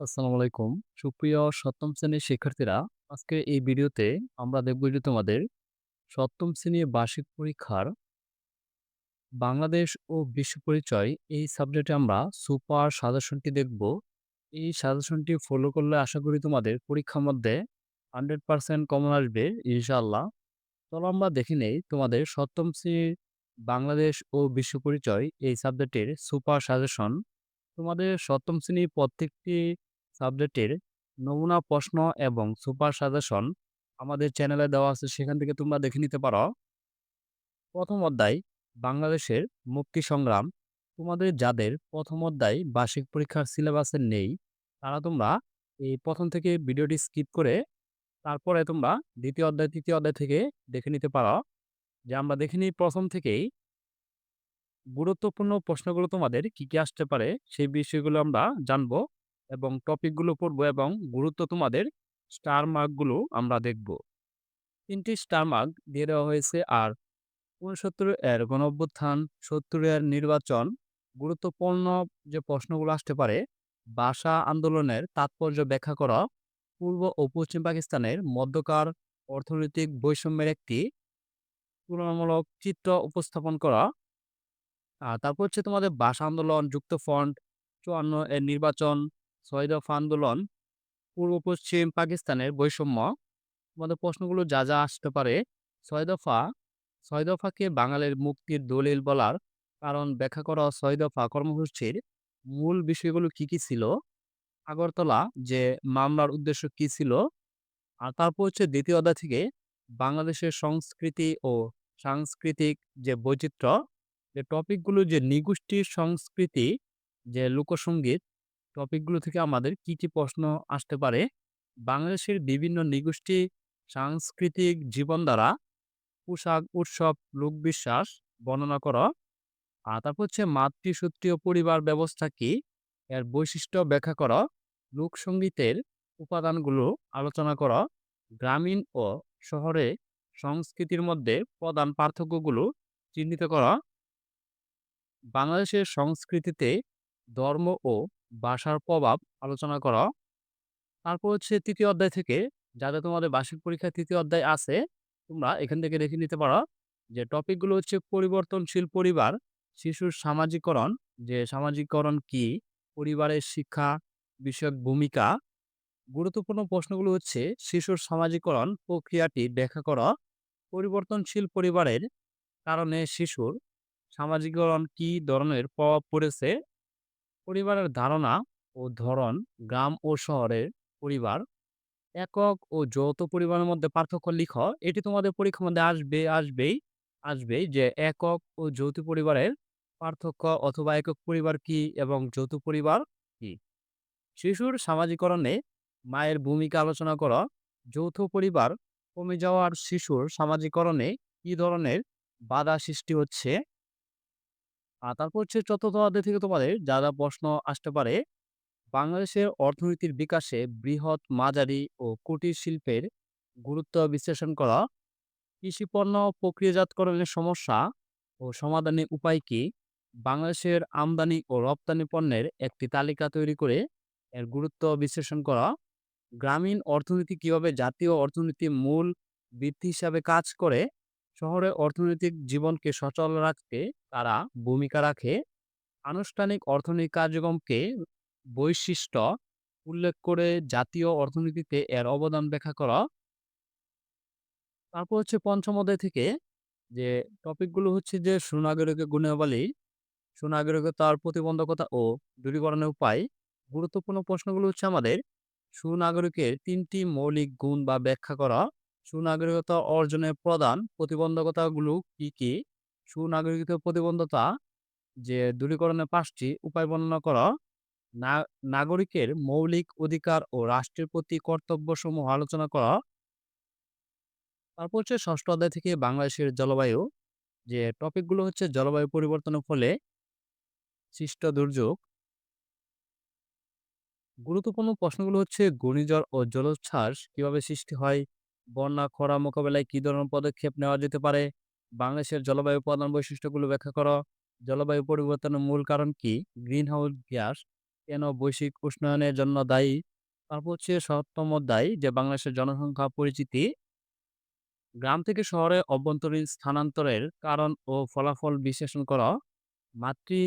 আসসালামু আলাইকুম। সুপ্রিয় সপ্তম শ্রেণির শিক্ষার্থীরা, আজকে এই ভিডিওতে আমরা দেখব যে তোমাদের সপ্তম শ্রেণির বার্ষিক পরীক্ষার বাংলাদেশ ও বিশ্ব পরিচয় এই সাবজেক্টে আমরা সুপার সাজেশনটি দেখব। এই সাজেশনটি ফলো করলে আশা করি তোমাদের পরীক্ষার মধ্যে 100% কমন আসবে ইনশাআল্লাহ। চলো আমরা দেখে নেই তোমাদের সপ্তম শ্রেণির বাংলাদেশ ও বিশ্ব পরিচয় এই সাবজেক্টের সুপার সাজেশন। তোমাদের সপ্তম শ্রেণির প্রত্যেকটি সাবজেক্টের নমুনা প্রশ্ন এবং সুপার সাজেশন আমাদের চ্যানেলে দেওয়া আছে সেখান থেকে তোমরা দেখে নিতে পারো। প্রথম অধ্যায় বাংলাদেশের মুক্তি সংগ্রাম। তোমাদের যাদের প্রথম অধ্যায় বার্ষিক পরীক্ষার সিলেবাসে নেই, তারা তোমরা এই প্রথম থেকে ভিডিওটি স্কিপ করে তারপরে তোমরা দ্বিতীয় অধ্যায়, তৃতীয় অধ্যায় থেকে দেখে নিতে পারো। যে আমরা দেখে নিই প্রথম থেকেই গুরুত্বপূর্ণ প্রশ্নগুলো তোমাদের কি, কি আসতে পারে সেই বিষয়গুলো আমরা জানব এবং টপিকগুলো পড়ব এবং গুরুত্ব তোমাদের স্টার মার্কগুলো আমরা দেখব। ৩ টি স্টার মার্ক দিয়ে দেওয়া হয়েছে আর ৬৯ এর গণঅভ্যুত্থান, ৭০ এর নির্বাচন, গুরুত্বপূর্ণ যে প্রশ্নগুলো আসতে পারে, ভাষা আন্দোলনের তাৎপর্য ব্যাখ্যা করা, পূর্ব ও পশ্চিম পাকিস্তানের মধ্যকার অর্থনৈতিক বৈষম্যের একটি তুলনামূলক চিত্র উপস্থাপন করা। আর তারপর হচ্ছে তোমাদের ভাষা আন্দোলন, যুক্তফ্রন্ট, ৫৪ এর নির্বাচন, ৬ দফা আন্দোলন, পূর্ব পশ্চিম পাকিস্তানের বৈষম্য। তোমাদের প্রশ্নগুলো যা, যা আসতে পারে ৬ দফা, ৬ দফাকে বাঙালির মুক্তির দলিল বলার কারণ ব্যাখ্যা করা ৬ দফা কর্মসূচির মূল বিষয়গুলো কি, কি ছিল? আগরতলা যে মামলার উদ্দেশ্য কি ছিল? আর তারপর হচ্ছে দ্বিতীয় অধ্যায় থেকে বাংলাদেশের সংস্কৃতি ও সাংস্কৃতিক যে বৈচিত্র্য, যে টপিকগুলো যে নৃগোষ্ঠীর সংস্কৃতি, যে লোকসঙ্গীত টপিকগুলো থেকে আমাদের কি, কি প্রশ্ন আসতে পারে? বাংলাদেশের বিভিন্ন নৃগোষ্ঠী সাংস্কৃতিক জীবনধারা, পোশাক, উৎসব, লোকবিশ্বাস বর্ণনা করা। আর তারপর হচ্ছে মাতৃসূত্রীয় পরিবার ব্যবস্থা কি? এর বৈশিষ্ট্য ব্যাখ্যা করা, লোকসঙ্গীতের উপাদানগুলো আলোচনা করা, গ্রামীণ ও শহরে সংস্কৃতির মধ্যে প্রধান পার্থক্যগুলো চিহ্নিত করা। বাংলাদেশের সংস্কৃতিতে ধর্ম ও ভাষার প্রভাব আলোচনা করা। তারপর হচ্ছে তৃতীয় অধ্যায় থেকে যাদের তোমাদের বার্ষিক পরীক্ষায় ৩য় অধ্যায় আছে, তোমরা এখান থেকে দেখে নিতে পারো। যে টপিকগুলো হচ্ছে পরিবর্তনশীল পরিবার, শিশুর সামাজিকরণ, যে সামাজিকরণ কি? পরিবারের শিক্ষা বিষয়ক ভূমিকা। গুরুত্বপূর্ণ প্রশ্নগুলো হচ্ছে শিশুর সামাজিকরণ প্রক্রিয়াটি ব্যাখ্যা করা, পরিবর্তনশীল পরিবারের কারণে শিশুর সামাজিকরণ কি ধরনের প্রভাব পড়েছে? পরিবারের ধারণা ও ধরন, গ্রাম ও শহরের পরিবার, একক ও যৌথ পরিবারের মধ্যে পার্থক্য লিখ। এটি তোমাদের পরীক্ষার মধ্যে আসবে, আসবেই, আসবেই যে একক ও যৌথ পরিবারের পার্থক্য অথবা একক পরিবার কি এবং যৌথ পরিবার কি? শিশুর সামাজিকরণে মায়ের ভূমিকা আলোচনা করা, যৌথ পরিবার কমে যাওয়ার শিশুর সামাজিকরণে কি ধরনের বাধা সৃষ্টি হচ্ছে? আর তারপর হচ্ছে চতুর্থ অধ্যায় থেকে তোমাদের যা, যা প্রশ্ন আসতে পারে, বাংলাদেশের অর্থনীতির বিকাশে বৃহৎ, মাঝারি ও কুটির শিল্পের গুরুত্ব বিশ্লেষণ করা, কৃষিপণ্য প্রক্রিয়াজাতকরণের সমস্যা ও সমাধানের উপায় কি? বাংলাদেশের আমদানি ও রপ্তানি পণ্যের একটি তালিকা তৈরি করে এর গুরুত্ব বিশ্লেষণ করা, গ্রামীণ অর্থনীতি কীভাবে জাতীয় অর্থনীতির মূল বৃদ্ধি হিসাবে কাজ করে, শহরের অর্থনৈতিক জীবনকে সচল রাখতে তারা ভূমিকা রাখে, আনুষ্ঠানিক অর্থনৈতিক কার্যক্রমকে বৈশিষ্ট্য উল্লেখ করে জাতীয় অর্থনীতিতে এর অবদান ব্যাখ্যা করা। তারপর হচ্ছে ৫ম অধ্যায় থেকে যে টপিকগুলো হচ্ছে যে সুনাগরিকের গুণাবলী, সুনাগরিকতার প্রতিবন্ধকতা ও দূরীকরণের উপায়। গুরুত্বপূর্ণ প্রশ্নগুলো হচ্ছে আমাদের সুনাগরিকের তিনটি মৌলিক গুণ বা ব্যাখ্যা করা, সুনাগরিকতা অর্জনের প্রধান প্রতিবন্ধকতাগুলো কি, কি? সুনাগরিকতার প্রতিবন্ধতা যে দূরীকরণের পাঁচটি উপায় বর্ণনা করা, নাগরিকের মৌলিক অধিকার ও রাষ্ট্রের প্রতি কর্তব্যসমূহ আলোচনা করা। তারপর হচ্ছে ষষ্ঠ অধ্যায় থেকে বাংলাদেশের জলবায়ু, যে টপিকগুলো হচ্ছে জলবায়ু পরিবর্তনের ফলে সৃষ্ট দুর্যোগ। গুরুত্বপূর্ণ প্রশ্নগুলো হচ্ছে ঘূর্ণিঝড় ও জলোচ্ছ্বাস কীভাবে সৃষ্টি হয়? বন্যা, খরা মোকাবেলায় কি ধরনের পদক্ষেপ নেওয়া যেতে পারে? বাংলাদেশের জলবায়ু প্রধান বৈশিষ্ট্যগুলো ব্যাখ্যা করো। জলবায়ু পরিবর্তনের মূল কারণ কি? গ্রিন হাউস গ্যাস কেন বৈশ্বিক উষ্ণায়নের জন্য দায়ী? তারপর হচ্ছে ৭ম অধ্যায় যে বাংলাদেশের জনসংখ্যা পরিচিতি। গ্রাম থেকে শহরে অভ্যন্তরীণ স্থানান্তরের কারণ ও ফলাফল বিশ্লেষণ করা। মাতৃ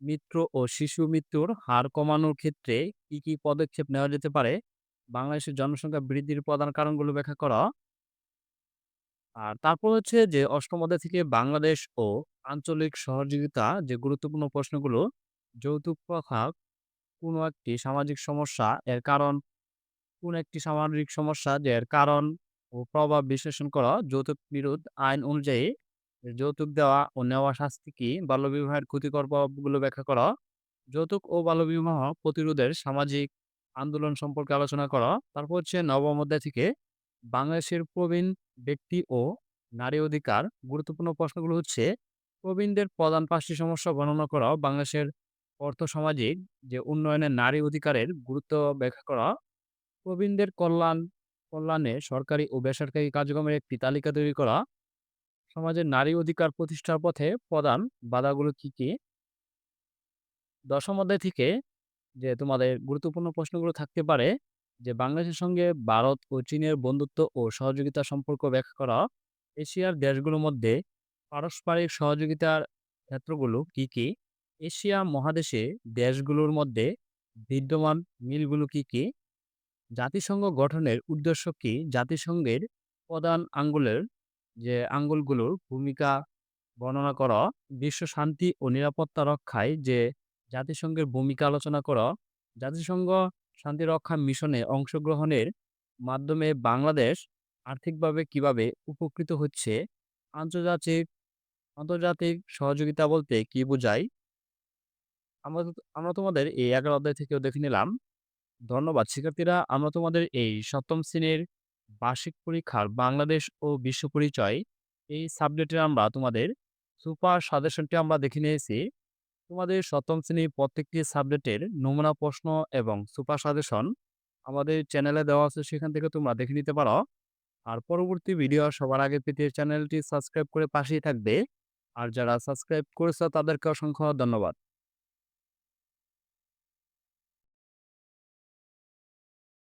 মৃত্যু ও শিশু মৃত্যুর হার কমানোর ক্ষেত্রে কি, কি পদক্ষেপ নেওয়া যেতে পারে? বাংলাদেশের জনসংখ্যা বৃদ্ধির প্রধান কারণগুলো ব্যাখ্যা করা। আর তারপর হচ্ছে যে ৮ম অধ্যায় থেকে বাংলাদেশ ও আঞ্চলিক সহযোগিতা যে গুরুত্বপূর্ণ প্রশ্নগুলো, যৌতুক প্রথা কোন একটি সামাজিক সমস্যা, এর কারণ কোন একটি সামাজিক সমস্যা যে এর কারণ ও প্রভাব বিশ্লেষণ করা। যৌতুক বিরোধ আইন অনুযায়ী যৌতুক দেওয়া ও নেওয়া শাস্তি কি? বাল্যবিবাহের ক্ষতিকর প্রভাবগুলো ব্যাখ্যা করা। যৌতুক ও বাল্যবিবাহ প্রতিরোধের সামাজিক আন্দোলন সম্পর্কে আলোচনা করা। তারপর হচ্ছে নবম অধ্যায় থেকে বাংলাদেশের প্রবীণ ব্যক্তি ও নারী অধিকার। গুরুত্বপূর্ণ প্রশ্নগুলো হচ্ছে, প্রবীণদের প্রধান পাঁচটি সমস্যা বর্ণনা করা। বাংলাদেশের অর্থ-সামাজিক যে উন্নয়নে নারী অধিকারের গুরুত্ব ব্যাখ্যা করা। প্রবীণদের কল্যাণ, কল্যাণে সরকারি ও বেসরকারি কার্যক্রমের একটি তালিকা তৈরি করা। সমাজের নারী অধিকার প্রতিষ্ঠার পথে প্রধান বাধাগুলো কী কী দশম অধ্যায় থেকে যে তোমাদের গুরুত্বপূর্ণ প্রশ্নগুলো থাকতে পারে যে বাংলাদেশের সঙ্গে ভারত ও চীনের বন্ধুত্ব ও সহযোগিতা সম্পর্ক ব্যাখ্যা করা। এশিয়ার দেশগুলোর মধ্যে পারস্পরিক সহযোগিতার ক্ষেত্রগুলো কি, কি? এশিয়া মহাদেশে দেশগুলোর মধ্যে বিদ্যমান মিলগুলো কি, কি? জাতিসংঘ গঠনের উদ্দেশ্য কি? জাতিসংঘের প্রধান আঙ্গুলের যে আঙ্গুলগুলোর ভূমিকা বর্ণনা করা। বিশ্ব শান্তি ও নিরাপত্তা রক্ষায় যে জাতিসংঘের ভূমিকা আলোচনা করা। জাতিসংঘ শান্তিরক্ষা মিশনে অংশগ্রহণের মাধ্যমে বাংলাদেশ আর্থিকভাবে কীভাবে উপকৃত হচ্ছে? আন্তর্জাতিক আন্তর্জাতিক সহযোগিতা বলতে কি বোঝায়? আমরা আমরা তোমাদের এই ১১ অধ্যায় থেকেও দেখে নিলাম। ধন্যবাদ, শিক্ষার্থীরা। আমরা তোমাদের এই সপ্তম শ্রেণির বার্ষিক পরীক্ষার বাংলাদেশ ও বিশ্ব পরিচয় এই সাবজেক্টে আমরা তোমাদের সুপার সাজেশনটি আমরা দেখে নিয়েছি। তোমাদের সপ্তম শ্রেণির প্রত্যেকটি সাবজেক্টের নমুনা প্রশ্ন এবং সুপার সাজেশন আমাদের চ্যানেলে দেওয়া আছে, সেখান থেকে তোমরা দেখে নিতে পারো। আর পরবর্তী ভিডিও সবার আগে পেতে চ্যানেলটি সাবস্ক্রাইব করে পাশেই থাকবে। আর যারা সাবস্ক্রাইব করেছ তাদেরকে অসংখ্য ধন্যবাদ।